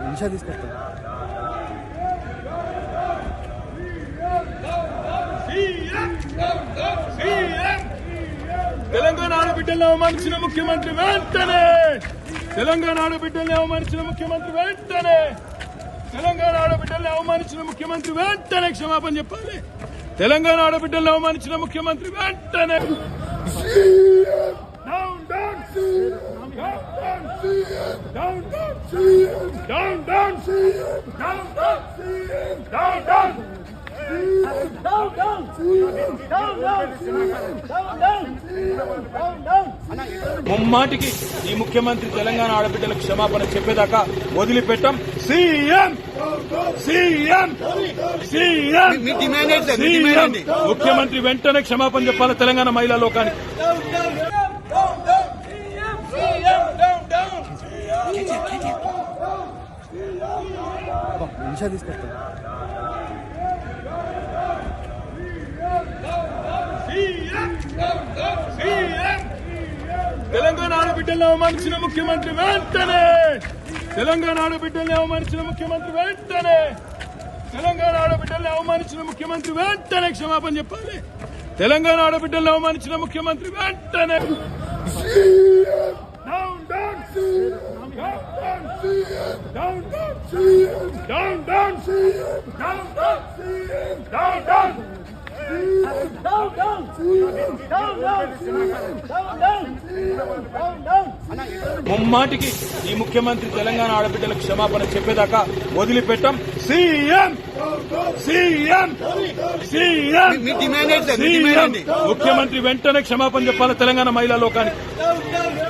నిమిషా తీసుకొస్తాను తెలంగాణ ఆడబిడ్డల్ని అవమానించిన ముఖ్యమంత్రి వెంటనే! తెలంగాణ ఆడబిడ్డల్ని అవమానించిన ముఖ్యమంత్రి వెంటనే! తెలంగాణ ఆడబిడ్డల్ని అవమానించిన ముఖ్యమంత్రి వెంటనే! క్షమాపణ చెప్పాలి. తెలంగాణ ఆడబిడ్డల్ని అవమానించిన ముఖ్యమంత్రి వెంటనే Down, down, down, down, down, down, down, down, down, down, down. ముమ్మాటికి ఈ ముఖ్యమంత్రి తెలంగాణ ఆడబిడ్డలకు క్షమాపణ చెప్పేదాకా వదిలిపెట్టాం. సీఎం! సీఎం! సీఎం? ముఖ్యమంత్రి వెంటనే క్షమాపణ చెప్పాలి తెలంగాణ మహిళా లోకానికి? నిమిషా తీసుకొస్తాను తెలంగాణ ఆడబిడ్డల్ని అవమానించిన ముఖ్యమంత్రి వెంటనే! తెలంగాణ ఆడబిడ్డల్ని అవమానించిన ముఖ్యమంత్రి వెంటనే! తెలంగాణ ఆడబిడ్డల్ని అవమానించిన ముఖ్యమంత్రి వెంటనే క్షమాపణ చెప్పాలి! తెలంగాణ ఆడబిడ్డల్ని అవమానించిన ముఖ్యమంత్రి వెంటనే! down, down, down, down, down, down. Down, down, down, ముమ్మాటికి ఈ ముఖ్యమంత్రి తెలంగాణ ఆడబిడ్డలకు క్షమాపణ చెప్పేదాకా వదిలిపెట్టం. సీఎం! సీఎం! సీఎం! ముఖ్యమంత్రి వెంటనే క్షమాపణ చెప్పాలి తెలంగాణ మహిళా లోకానికి?